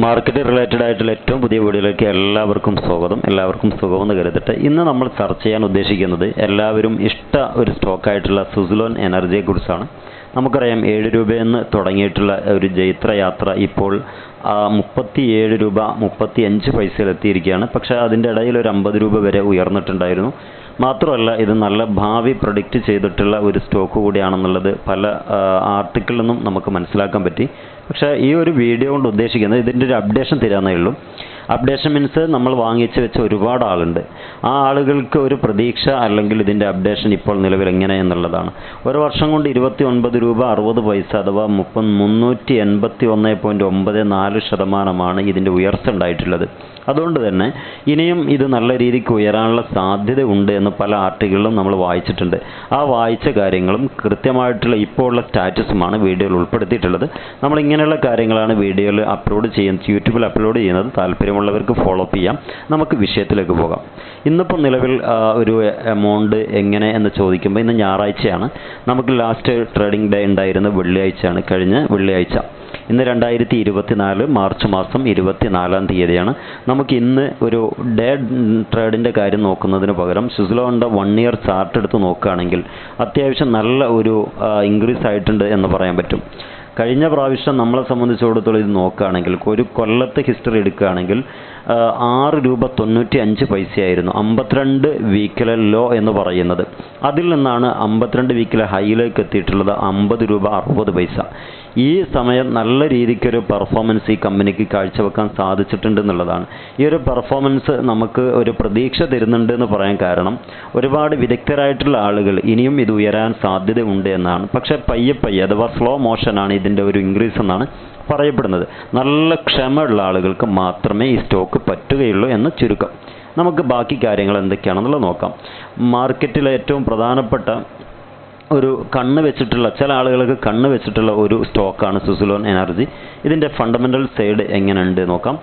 Market related ആയിട്ടുള്ള ഏറ്റവും പുതിയ വീഡിയോയിലേക്ക് എല്ലാവർക്കും സ്വാഗതം. എല്ലാവർക്കും സുഖമെന്ന് കരുതട്ടെ. ഇന്ന് നമ്മൾ ചർച്ച ചെയ്യാൻ ഉദ്ദേശിക്കുന്നത് എല്ലാവരും ഇഷ്ട ഒരു സ്റ്റോക്കായിട്ടുള്ള സുസുലോൻ എനർജിയെ കുറിച്ചാണ്. നമുക്കറിയാം ഏഴ് രൂപയെന്ന് തുടങ്ങിയിട്ടുള്ള ഒരു ജൈത്രയാത്ര ഇപ്പോൾ മുപ്പത്തിയേഴ് രൂപ മുപ്പത്തി അഞ്ച് പൈസയിൽ എത്തിയിരിക്കുകയാണ് പക്ഷേ അതിന്റെ ഇടയിൽ ഒരു അമ്പത് രൂപ വരെ ഉയർന്നിട്ടുണ്ടായിരുന്നു. മാത്രമല്ല ഇത് നല്ല ഭാവി പ്രൊഡിക്റ്റ് ചെയ്തിട്ടുള്ള ഒരു സ്റ്റോക്ക് കൂടിയാണെന്നുള്ളത് പല ആർട്ടിക്കിളിൽ നിന്നും നമുക്ക് മനസ്സിലാക്കാൻ പറ്റി. പക്ഷേ ഈ ഒരു വീഡിയോ കൊണ്ട് ഉദ്ദേശിക്കുന്നത് ഇതിന്റെ ഒരു അപ്ഡേഷൻ തരാമെന്നേ ഉള്ളൂ. അപ്ഡേഷൻ മീൻസ് നമ്മൾ വാങ്ങിച്ച് വെച്ച ഒരുപാട് ആളുണ്ട്. ആ ആളുകൾക്ക് ഒരു പ്രതീക്ഷ അല്ലെങ്കിൽ ഇതിന്റെ അപ്ഡേഷൻ ഇപ്പോൾ നിലവിൽ എങ്ങനെ എന്നുള്ളതാണ്. ഒരു വർഷം കൊണ്ട് ഇരുപത്തി ഒൻപത് രൂപ അറുപത് പൈസ അഥവാ മുപ്പത് മുന്നൂറ്റി എൺപത്തി ഒന്ന് പോയിന്റ് ഒമ്പത് നാല് ശതമാനമാണ് ഇതിന്റെ ഉയർച്ച ഉണ്ടായിട്ടുള്ളത്. അതുകൊണ്ട് തന്നെ ഇനിയും ഇത് നല്ല രീതിക്ക് ഉയരാനുള്ള സാധ്യത ഉണ്ട് എന്ന് പല ആർട്ടിക്കിളിലും നമ്മൾ വായിച്ചിട്ടുണ്ട്. ആ വായിച്ച കാര്യങ്ങളും കൃത്യമായിട്ടുള്ള ഇപ്പോൾ ഉള്ള സ്റ്റാറ്റസുമാണ് വീഡിയോയിൽ ഉൾപ്പെടുത്തിയിട്ടുള്ളത്. നമ്മൾ ഇങ്ങനെയുള്ള കാര്യങ്ങളാണ് വീഡിയോയിൽ അപ്ലോഡ് ചെയ്യുന്നത് യൂട്യൂബിൽ അപ്ലോഡ് ചെയ്യുന്നത്. താല്പര്യമുള്ളവർക്ക് ഫോളോ അപ്പ് ചെയ്യാം. നമുക്ക് വിഷയത്തിലേക്ക് പോകാം. ഇന്നിപ്പോൾ നിലവിൽ ഒരു എമൗണ്ട് എങ്ങനെ എന്ന് ചോദിക്കുമ്പോൾ ഇന്ന് ഞായറാഴ്ചയാണ്. നമുക്ക് ലാസ്റ്റ് ട്രേഡിംഗ് ഡേ ഉണ്ടായിരുന്ന വെള്ളിയാഴ്ചയാണ്. കഴിഞ്ഞ വെള്ളിയാഴ്ച. ഇന്ന് രണ്ടായിരത്തി ഇരുപത്തിനാല് മാർച്ച് മാസം ഇരുപത്തിനാലാം തീയതിയാണ്. നമുക്ക് ഇന്ന് ഒരു ഡേ ട്രേഡിന്റെ കാര്യം നോക്കുന്നതിന് പകരം സ്വിസ്ലോണിന്റെ വൺ ഇയർ ചാർട്ട് എടുത്ത് നോക്കുകയാണെങ്കിൽ അത്യാവശ്യം നല്ല ഒരു ഇൻക്രീസ് ആയിട്ടുണ്ട് എന്ന് പറയാൻ പറ്റും. കഴിഞ്ഞ പ്രാവശ്യം നമ്മളെ സംബന്ധിച്ചിടത്തോളം ഇത് നോക്കുകയാണെങ്കിൽ ഒരു കൊല്ലത്തെ ഹിസ്റ്ററി എടുക്കുകയാണെങ്കിൽ ആറ് രൂപ തൊണ്ണൂറ്റി അഞ്ച് പൈസയായിരുന്നു. അമ്പത്തിരണ്ട് വീക്കിലെ ലോ എന്ന് പറയുന്നത്. അതിൽ നിന്നാണ് അമ്പത്തിരണ്ട് വീക്കിലെ ഹൈയിലേക്ക് എത്തിയിട്ടുള്ളത് അമ്പത് രൂപ അറുപത് പൈസ. ഈ സമയം നല്ല രീതിക്കൊരു പെർഫോമൻസ് ഈ കമ്പനിക്ക് കാഴ്ചവെക്കാൻ സാധിച്ചിട്ടുണ്ട് എന്നുള്ളതാണ്. ഈ ഒരു പെർഫോമൻസ് നമുക്ക് ഒരു പ്രതീക്ഷ തരുന്നുണ്ട് എന്ന് പറയാൻ കാരണം ഒരുപാട് വിദഗ്ധരായിട്ടുള്ള ആളുകൾ ഇനിയും ഇത് ഉയരാൻ സാധ്യതയുണ്ട് എന്നാണ്. പക്ഷേ പയ്യെ പയ്യെ അഥവാ സ്ലോ മോഷനാണ് ഇതിന്റെ ഒരു ഇൻക്രീസ് എന്നാണ് പറയപ്പെടുന്നത്. നല്ല ക്ഷമയുള്ള ആളുകൾക്ക് മാത്രമേ ഈ സ്റ്റോക്ക് പറ്റുകയുള്ളൂ എന്ന് ചുരുക്കം. നമുക്ക് ബാക്കി കാര്യങ്ങൾ എന്തൊക്കെയാണെന്നുള്ളത് നോക്കാം. മാർക്കറ്റിലെ ഏറ്റവും പ്രധാനപ്പെട്ട ഒരു കണ്ണ് വെച്ചിട്ടുള്ള ചില ആളുകൾക്ക് കണ്ണ് വെച്ചിട്ടുള്ള ഒരു സ്റ്റോക്കാണ് സുസുലോൺ എനർജി. ഇതിന്റെ ഫണ്ടമെന്റൽ സൈഡ് എങ്ങനെയുണ്ട് നോക്കാം.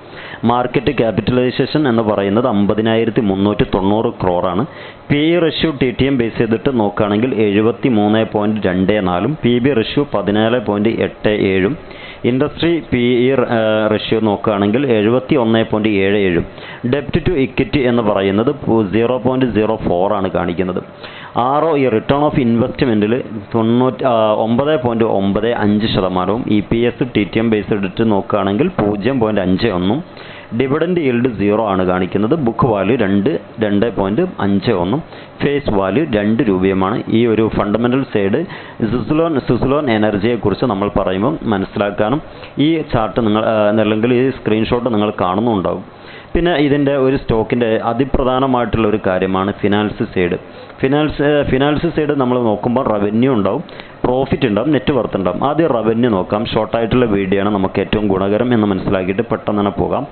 മാർക്കറ്റ് ക്യാപിറ്റലൈസേഷൻ എന്ന് പറയുന്നത് അമ്പതിനായിരത്തി മുന്നൂറ്റി തൊണ്ണൂറ് ക്രോറാണ്. P E ratio T T M base ചെയ്തിട്ട് നോക്കുകയാണെങ്കിൽ എഴുപത്തി മൂന്ന് പോയിന്റ് രണ്ട് നാലും പി ബി റഷ്യൂ പതിനാല് പോയിന്റ് എട്ട് ഏഴും ഇൻഡസ്ട്രി പി ഇ റഷ്യോ നോക്കുകയാണെങ്കിൽ എഴുപത്തി ഒന്ന് പോയിന്റ് ഏഴ് ഏഴും. ഡെപ്റ്റ് ടു ഇക്വിറ്റി എന്ന് പറയുന്നത് സീറോ പോയിന്റ് സീറോ ഫോർ ആണ് കാണിക്കുന്നത്. R O E return of ഇൻവെസ്റ്റ്മെന്റിൽ തൊണ്ണൂറ്റി ഒമ്പത് പോയിന്റ് ഒമ്പത് അഞ്ച് ശതമാനവും. E P S T T M base എടുത്ത് നോക്കുകയാണെങ്കിൽ പൂജ്യം പോയിന്റ് അഞ്ച് ഒന്നും. ഡിവിഡൻഡ് ഈൽഡ് സീറോ ആണ് കാണിക്കുന്നത്. ബുക്ക് വാല്യൂ രണ്ട് രണ്ട് പോയിന്റ് അഞ്ച് ഒന്നും. ഫേസ് വാല്യൂ രണ്ട് രൂപയുമാണ്. ഈ ഒരു ഫണ്ടമെന്റൽ സൈഡ് സുസുലോൺ സുസുലോൺ എനർജിയെക്കുറിച്ച് നമ്മൾ പറയുമ്പോൾ മനസ്സിലാക്കാനും ഈ ചാർട്ട് നിങ്ങൾ അല്ലെങ്കിൽ ഈ സ്ക്രീൻഷോട്ട് നിങ്ങൾ കാണുന്നുണ്ടാവും. പിന്നെ ഇതിന്റെ ഒരു സ്റ്റോക്കിന്റെ അതിപ്രധാനമായിട്ടുള്ള ഒരു കാര്യമാണ് finance side finance finance side നമ്മൾ നോക്കുമ്പോൾ റവന്യൂ ഉണ്ടാവും പ്രോഫിറ്റ് ഉണ്ടാവും നെറ്റ് വർത്ത് ഉണ്ടാവും. ആദ്യം റവന്യൂ നോക്കാം. ഷോർട്ടായിട്ടുള്ള വീഡിയോ ആണ് നമുക്ക് ഏറ്റവും ഗുണകരം എന്ന് മനസ്സിലാക്കിയിട്ട് പെട്ടെന്ന് തന്നെ പോകാം.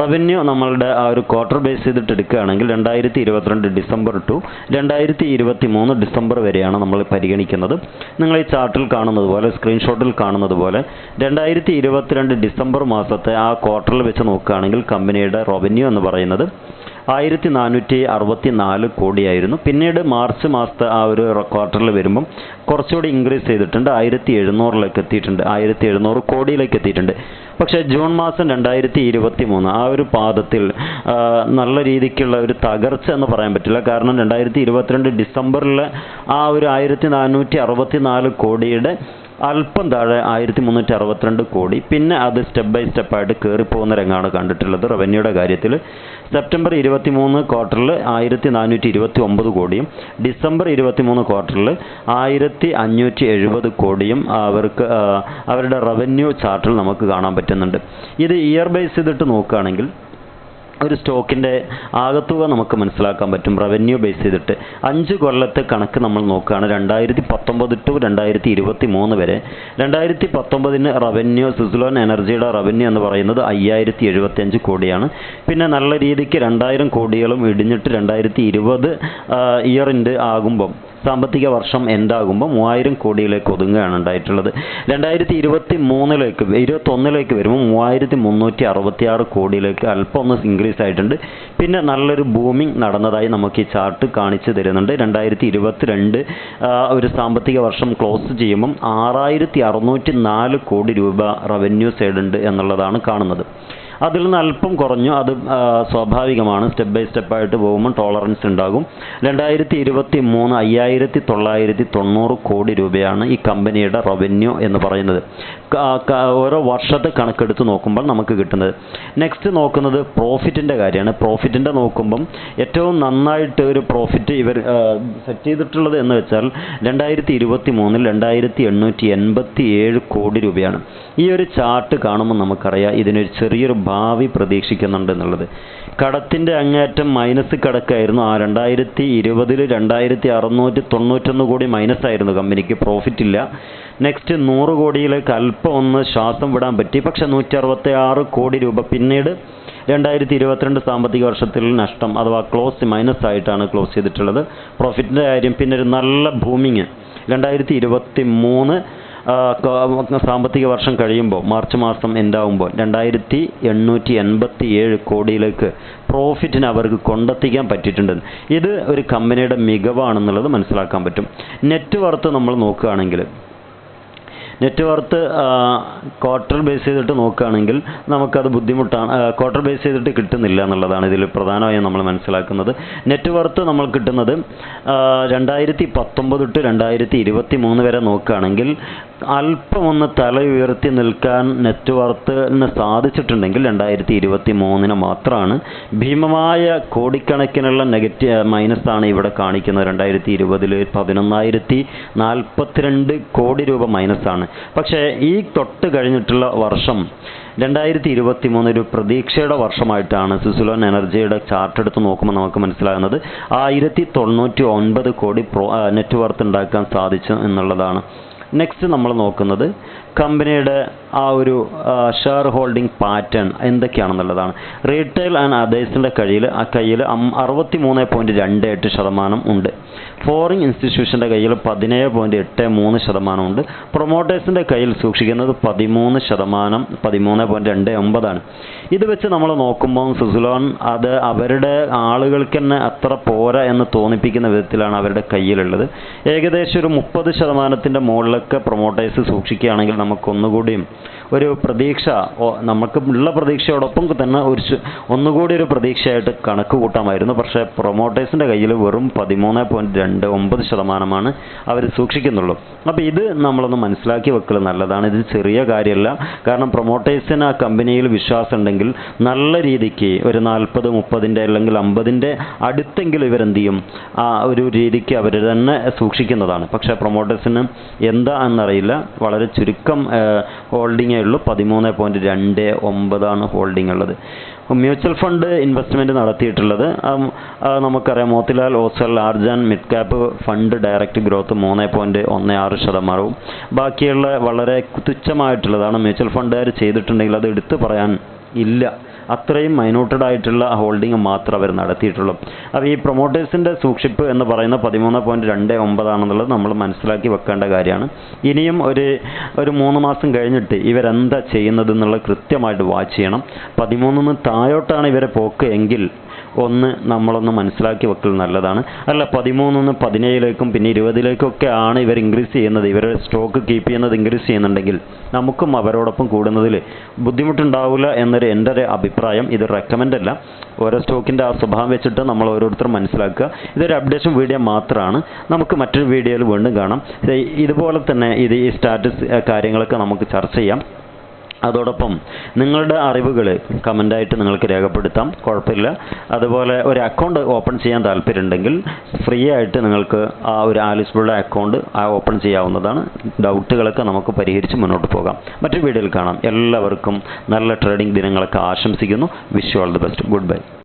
റവന്യൂ നമ്മളുടെ ആ ഒരു ക്വാർട്ടർ ബേസ് ചെയ്തിട്ട് എടുക്കുകയാണെങ്കിൽ രണ്ടായിരത്തി ഇരുപത്തിരണ്ട് ഡിസംബർ ടു രണ്ടായിരത്തി ഇരുപത്തി മൂന്ന് ഡിസംബർ വരെയാണ് നമ്മൾ പരിഗണിക്കുന്നത്. നിങ്ങൾ ഈ ചാർട്ടിൽ കാണുന്നത് പോലെ സ്ക്രീൻഷോട്ടിൽ കാണുന്നത് പോലെ രണ്ടായിരത്തി ഇരുപത്തിരണ്ട് ഡിസംബർ മാസത്തെ ആ ക്വാർട്ടറിൽ വെച്ച് നോക്കുകയാണെങ്കിൽ കമ്പനിയുടെ റവന്യൂ എന്ന് പറയുന്നത് ആയിരത്തി നാനൂറ്റി അറുപത്തി നാല് കോടിയായിരുന്നു. പിന്നീട് മാർച്ച് മാസത്തെ ആ ഒരു ക്വാർട്ടറിൽ വരുമ്പം കുറച്ചുകൂടി ഇൻക്രീസ് ചെയ്തിട്ടുണ്ട്. ആയിരത്തി എഴുന്നൂറിലേക്ക് എത്തിയിട്ടുണ്ട്. ആയിരത്തി എഴുന്നൂറ് കോടിയിലേക്ക് എത്തിയിട്ടുണ്ട്. പക്ഷേ ജൂൺ മാസം രണ്ടായിരത്തി ഇരുപത്തി മൂന്ന് ആ ഒരു പാദത്തിൽ നല്ല രീതിക്കുള്ള ഒരു തകർച്ച എന്ന് പറയാൻ പറ്റില്ല. കാരണം രണ്ടായിരത്തി ഇരുപത്തിരണ്ട് ഡിസംബറിൽ ആ ഒരു ആയിരത്തി നാനൂറ്റി അറുപത്തി നാല് കോടിയുടെ അല്പം താഴെ ആയിരത്തി മുന്നൂറ്റി അറുപത്തിരണ്ട് കോടി. പിന്നെ അത് സ്റ്റെപ്പ് ബൈ സ്റ്റെപ്പായിട്ട് കയറിപ്പോകുന്ന രംഗമാണ് കണ്ടിട്ടുള്ളത്. റവന്യൂയുടെ കാര്യത്തിൽ സെപ്റ്റംബർ ഇരുപത്തി മൂന്ന് ക്വാർട്ടറിൽ ആയിരത്തി നാനൂറ്റി ഇരുപത്തി ഒമ്പത് കോടിയും ഡിസംബർ ഇരുപത്തി മൂന്ന് ക്വാർട്ടറിൽ ആയിരത്തി അഞ്ഞൂറ്റി എഴുപത് കോടിയും അവർക്ക് അവരുടെ റവന്യൂ ചാർട്ടിൽ നമുക്ക് കാണാൻ പറ്റുന്നുണ്ട്. ഇത് ഇയർ ബേസ് ചെയ്തിട്ട് നോക്കുകയാണെങ്കിൽ ഒരു സ്റ്റോക്കിന്റെ ആകത്തുക നമുക്ക് മനസ്സിലാക്കാൻ പറ്റും. റവന്യൂ ബേസ് ചെയ്തിട്ട് അഞ്ച് കൊല്ലത്തെ കണക്ക് നമ്മൾ നോക്കുകയാണ്. രണ്ടായിരത്തി പത്തൊമ്പത് ടു രണ്ടായിരത്തി ഇരുപത്തി മൂന്ന് വരെ. രണ്ടായിരത്തി പത്തൊമ്പതിന് റവന്യൂ സുസുലോൻ എനർജിയുടെ റവന്യൂ എന്ന് പറയുന്നത് അയ്യായിരത്തി എഴുപത്തിയഞ്ച് കോടിയാണ്. പിന്നെ നല്ല രീതിക്ക് രണ്ടായിരം കോടികളും ഇടിഞ്ഞിട്ട് രണ്ടായിരത്തി ഇരുപത് ഇയറിന്റെ ആകുമ്പം സാമ്പത്തിക വർഷം എന്താകുമ്പോൾ മൂവായിരം കോടിയിലേക്ക് ഒതുങ്ങുകയാണ് ഉണ്ടായിട്ടുള്ളത്. രണ്ടായിരത്തി ഇരുപത്തി മൂന്നിലേക്ക് ഇരുപത്തൊന്നിലേക്ക് വരുമ്പോൾ മൂവായിരത്തി മുന്നൂറ്റി അറുപത്തി ആറ് കോടിയിലേക്ക് അല്പം ഒന്ന് ഇൻക്രീസ് ആയിട്ടുണ്ട്. പിന്നെ നല്ലൊരു ബൂമിംഗ് നടന്നതായി നമുക്ക് ഈ ചാർട്ട് കാണിച്ചു തരുന്നുണ്ട്. രണ്ടായിരത്തി ഇരുപത്തിരണ്ട് ഒരു സാമ്പത്തിക വർഷം ക്ലോസ് ചെയ്യുമ്പം ആറായിരത്തി അറുന്നൂറ്റി നാല് കോടി രൂപ റവന്യൂ സൈഡ് ഉണ്ട് എന്നുള്ളതാണ് കാണുന്നത്. അതിൽ നിന്ന് അല്പം കുറഞ്ഞു. അത് സ്വാഭാവികമാണ്. സ്റ്റെപ്പ് ബൈ സ്റ്റെപ്പായിട്ട് പോകുമ്പോൾ ടോളറൻസ് ഉണ്ടാകും. രണ്ടായിരത്തി ഇരുപത്തി മൂന്ന് അയ്യായിരത്തി തൊള്ളായിരത്തി തൊണ്ണൂറ് കോടി രൂപയാണ് ഈ കമ്പനിയുടെ റവന്യൂ എന്ന് പറയുന്നത്. ഓരോ വർഷത്തെ കണക്കെടുത്ത് നോക്കുമ്പോൾ നമുക്ക് കിട്ടുന്നത്. നെക്സ്റ്റ് നോക്കുന്നത് പ്രോഫിറ്റിന്റെ കാര്യമാണ്. പ്രോഫിറ്റിന്റെ നോക്കുമ്പം ഏറ്റവും നന്നായിട്ട് ഒരു പ്രോഫിറ്റ് ഇവർ സെറ്റ് ചെയ്തിട്ടുള്ളത് എന്ന് വെച്ചാൽ രണ്ടായിരത്തി ഇരുപത്തി മൂന്നിൽ രണ്ടായിരത്തി എണ്ണൂറ്റി എൺപത്തി ഏഴ് കോടി രൂപയാണ്. ഈ ഒരു ചാർട്ട് കാണുമ്പോൾ നമുക്കറിയാം. ഇതിനൊരു ചെറിയൊരു ഭാവി പ്രതീക്ഷിക്കുന്നുണ്ട് എന്നുള്ളത് കടത്തിന്റെ അങ്ങേറ്റം മൈനസ് കടക്കായിരുന്നു. ആ രണ്ടായിരത്തി ഇരുപതിൽ രണ്ടായിരത്തി അറുന്നൂറ്റി തൊണ്ണൂറ്റൊന്ന് കോടി മൈനസ് ആയിരുന്നു കമ്പനിക്ക്. പ്രോഫിറ്റ് ഇല്ല. നെക്സ്റ്റ് നൂറ് കോടിയിലേക്ക് അല്പം ഒന്ന് ശ്വാസം വിടാൻ പറ്റി. പക്ഷേ നൂറ്റി അറുപത്തി ആറ് കോടി രൂപ പിന്നീട് രണ്ടായിരത്തി ഇരുപത്തിരണ്ട് സാമ്പത്തിക വർഷത്തിൽ നഷ്ടം അഥവാ ക്ലോസ് മൈനസ് ആയിട്ടാണ് ക്ലോസ് ചെയ്തിട്ടുള്ളത് പ്രോഫിറ്റിന്റെ കാര്യം പിന്നെ ഒരു നല്ല ഭൂമിങ് രണ്ടായിരത്തി ഇരുപത്തി മൂന്ന് സാമ്പത്തിക വർഷം കഴിയുമ്പോൾ മാർച്ച് മാസം എന്താവുമ്പോൾ രണ്ടായിരത്തി എണ്ണൂറ്റി എൺപത്തി ഏഴ് കോടിയിലേക്ക് പ്രോഫിറ്റിന് അവർക്ക് കൊണ്ടെത്തിക്കാൻ പറ്റിയിട്ടുണ്ട്. ഇത് ഒരു കമ്പനിയുടെ മികവാണെന്നുള്ളത് മനസ്സിലാക്കാൻ പറ്റും. നെറ്റ് വർത്ത് നമ്മൾ നോക്കുകയാണെങ്കിൽ നെറ്റ് വർത്ത് ക്വാർട്ടർ ബേസ് ചെയ്തിട്ട് നോക്കുകയാണെങ്കിൽ നമുക്കത് ബുദ്ധിമുട്ടാണ് ക്വാർട്ടർ ബേസ് ചെയ്തിട്ട് കിട്ടുന്നില്ല എന്നുള്ളതാണ് ഇതിൽ പ്രധാനമായും നമ്മൾ മനസ്സിലാക്കുന്നത്. നെറ്റ് വർത്ത് നമ്മൾ കിട്ടുന്നത് രണ്ടായിരത്തി പത്തൊമ്പത് തൊട്ട് രണ്ടായിരത്തി ഇരുപത്തി മൂന്ന് വരെ നോക്കുകയാണെങ്കിൽ അല്പമൊന്ന് തല ഉയർത്തി നിൽക്കാൻ നെറ്റ് വർത്തിന് സാധിച്ചിട്ടുണ്ടെങ്കിൽ രണ്ടായിരത്തി ഇരുപത്തി മൂന്നിന് മാത്രമാണ്. ഭീമമായ കോടിക്കണക്കിനുള്ള നെഗറ്റീവ് മൈനസ് ആണ് ഇവിടെ കാണിക്കുന്നത്. രണ്ടായിരത്തി ഇരുപതിൽ പതിനൊന്നായിരത്തി നാൽപ്പത്തിരണ്ട് കോടി രൂപ മൈനസാണ്. പക്ഷേ ഈ തൊട്ട് കഴിഞ്ഞിട്ടുള്ള വർഷം രണ്ടായിരത്തി ഇരുപത്തി മൂന്ന് ഒരു പ്രതീക്ഷയുടെ വർഷമായിട്ടാണ് സുസുലോൻ എനർജിയുടെ ചാർട്ട് എടുത്ത് നോക്കുമ്പോൾ നമുക്ക് മനസ്സിലാകുന്നത് ആയിരത്തി തൊണ്ണൂറ്റി ഒൻപത് കോടി പ്രോ നെറ്റ് വർത്ത് ഉണ്ടാക്കാൻ സാധിച്ചു എന്നുള്ളതാണ്. നെക്സ്റ്റ് നമ്മൾ നോക്കുന്നത് കമ്പനിയുടെ ആ ഒരു ഷെയർ ഹോൾഡിംഗ് പാറ്റേൺ എന്തൊക്കെയാണെന്നുള്ളതാണ്. റീറ്റെയിൽ ആൻഡ് അതേഴ്സിന്റെ കയ്യിൽ ആ കയ്യിൽ അറുപത്തി മൂന്ന് പോയിന്റ് രണ്ട് എട്ട് ശതമാനം ഉണ്ട്. ഫോറിൻ ഇൻസ്റ്റിറ്റ്യൂഷന്റെ കയ്യിൽ പതിനേഴ് പോയിന്റ് എട്ട് മൂന്ന് ശതമാനമുണ്ട് പ്രൊമോട്ടേഴ്സിന്റെ കയ്യിൽ സൂക്ഷിക്കുന്നത് പതിമൂന്ന് ശതമാനം പതിമൂന്ന് പോയിന്റ് രണ്ട് ഒമ്പതാണ്. ഇത് വെച്ച് നമ്മൾ നോക്കുമ്പോൾ സുസുലോൺ അത് അവരുടെ ആളുകൾക്ക് തന്നെ അത്ര പോരാ എന്ന് തോന്നിപ്പിക്കുന്ന വിധത്തിലാണ് അവരുടെ കയ്യിലുള്ളത്. ഏകദേശം ഒരു മുപ്പത് ശതമാനത്തിന്റെ മുകളിലൊക്കെ പ്രൊമോട്ടേഴ്സ് സൂക്ഷിക്കുകയാണെങ്കിൽ നമുക്കൊന്നുകൂടിയും ഒരു പ്രതീക്ഷ നമുക്ക് ഉള്ള പ്രതീക്ഷയോടൊപ്പം തന്നെ ഒരു ഒന്നുകൂടി ഒരു പ്രതീക്ഷയായിട്ട് കണക്ക് കൂട്ടാമായിരുന്നു. പക്ഷേ പ്രൊമോട്ടേഴ്സിന്റെ കയ്യിൽ വെറും പതിമൂന്ന് പോയിന്റ് രണ്ട് ഒമ്പത് ശതമാനമാണ് അവർ സൂക്ഷിക്കുന്നുള്ളൂ. അപ്പോൾ ഇത് നമ്മളൊന്ന് മനസ്സിലാക്കി വെക്കൽ നല്ലതാണ്. ഇത് ചെറിയ കാര്യമല്ല. കാരണം പ്രൊമോട്ടേഴ്സിന് ആ കമ്പനിയിൽ വിശ്വാസം ഉണ്ടെങ്കിൽ നല്ല രീതിക്ക് ഒരു നാൽപ്പത് മുപ്പതിന്റെ അല്ലെങ്കിൽ അമ്പതിന്റെ അടുത്തെങ്കിലും ഇവരെന്ത് ചെയ്യും? ആ ഒരു രീതിക്ക് അവർ തന്നെ സൂക്ഷിക്കുന്നതാണ്. പക്ഷേ പ്രൊമോട്ടേഴ്സിന് എന്താ എന്നറിയില്ല. വളരെ ചുരുക്കം ഹോൾഡിങ്ങേ ഉള്ളൂ. പതിമൂന്ന് പോയിന്റ് രണ്ട് ഒമ്പതാണ് ഹോൾഡിംഗ് ഉള്ളത്. മ്യൂച്വൽ ഫണ്ട് ഇൻവെസ്റ്റ്മെന്റ് നടത്തിയിട്ടുള്ളത്. നമുക്കറിയാം. Motilal Oswal large and mid cap fund direct growth മൂന്ന് പോയിന്റ് ഒന്ന് ആറ് ശതമാനവും. ബാക്കിയുള്ള വളരെ തുച്ഛമായിട്ടുള്ളതാണ്. മ്യൂച്വൽ ഫണ്ടുകാർ ചെയ്തിട്ടുണ്ടെങ്കിൽ അത് എടുത്തു പറയാൻ ഇല്ല. അത്രയും മൈനൂട്ടഡ് ആയിട്ടുള്ള ഹോൾഡിംഗ് മാത്രം അവർ നടത്തിയിട്ടുള്ളൂ. അപ്പോൾ ഈ പ്രൊമോട്ടേഴ്സിന്റെ സൂക്ഷിപ്പ് എന്ന് പറയുന്ന പതിമൂന്ന് പോയിന്റ് രണ്ട് ഒമ്പതാണെന്നുള്ളത് നമ്മൾ മനസ്സിലാക്കി വെക്കേണ്ട കാര്യമാണ്. ഇനിയും ഒരു ഒരു മൂന്ന് മാസം കഴിഞ്ഞിട്ട് ഇവരെന്താ ചെയ്യുന്നത് എന്നുള്ളത് കൃത്യമായിട്ട് വാച്ച് ചെയ്യണം. പതിമൂന്നിന് താഴോട്ടാണ് ഇവരെ പോക്ക് എങ്കിൽ ഒന്ന് നമ്മളൊന്ന് മനസ്സിലാക്കി വെക്കൽ നല്ലതാണ്. അല്ല പതിമൂന്നിന്ന് പതിനേഴിലേക്കും പിന്നെ ഇരുപതിലേക്കും ഒക്കെ ആണ് ഇവർ ഇൻക്രീസ് ചെയ്യുന്നത്. ഇവരുടെ സ്റ്റോക്ക് കീപ്പ് ചെയ്യുന്നത് ഇൻക്രീസ് ചെയ്യുന്നുണ്ടെങ്കിൽ നമുക്കും അവരോടൊപ്പം കൂടുന്നതിൽ ബുദ്ധിമുട്ടുണ്ടാവില്ല എന്നൊരു എന്റെ ഒരു അഭിപ്രായം. ഇത് റെക്കമെൻഡ് അല്ല. ഓരോ സ്റ്റോക്കിന്റെ ആ സ്വഭാവം വെച്ചിട്ട് നമ്മൾ ഓരോരുത്തരും മനസ്സിലാക്കുക. ഇതൊരു അപ്ഡേഷൻ വീഡിയോ മാത്രമാണ്. നമുക്ക് മറ്റൊരു വീഡിയോയിൽ വീണ്ടും കാണാം. ഇതുപോലെ തന്നെ ഇത് ഈ സ്റ്റാറ്റസ് കാര്യങ്ങളൊക്കെ നമുക്ക് ചർച്ച ചെയ്യാം. അതോടൊപ്പം നിങ്ങളുടെ അറിവുകൾ കമന്റായിട്ട് നിങ്ങൾക്ക് രേഖപ്പെടുത്താം. കുഴപ്പമില്ല. അതുപോലെ ഒരു അക്കൗണ്ട് ഓപ്പൺ ചെയ്യാൻ താല്പര്യമുണ്ടെങ്കിൽ ഫ്രീ ആയിട്ട് നിങ്ങൾക്ക് ആ ഒരു ആലിസ്ബിളുടെ അക്കൗണ്ട് ആ ഓപ്പൺ ചെയ്യാവുന്നതാണ്. ഡൗട്ടുകളൊക്കെ നമുക്ക് പരിഹരിച്ച് മുന്നോട്ട് പോകാം. മറ്റൊരു വീഡിയോയിൽ കാണാം. എല്ലാവർക്കും നല്ല ട്രേഡിംഗ് ദിനങ്ങളൊക്കെ ആശംസിക്കുന്നു. Wish all the best good bye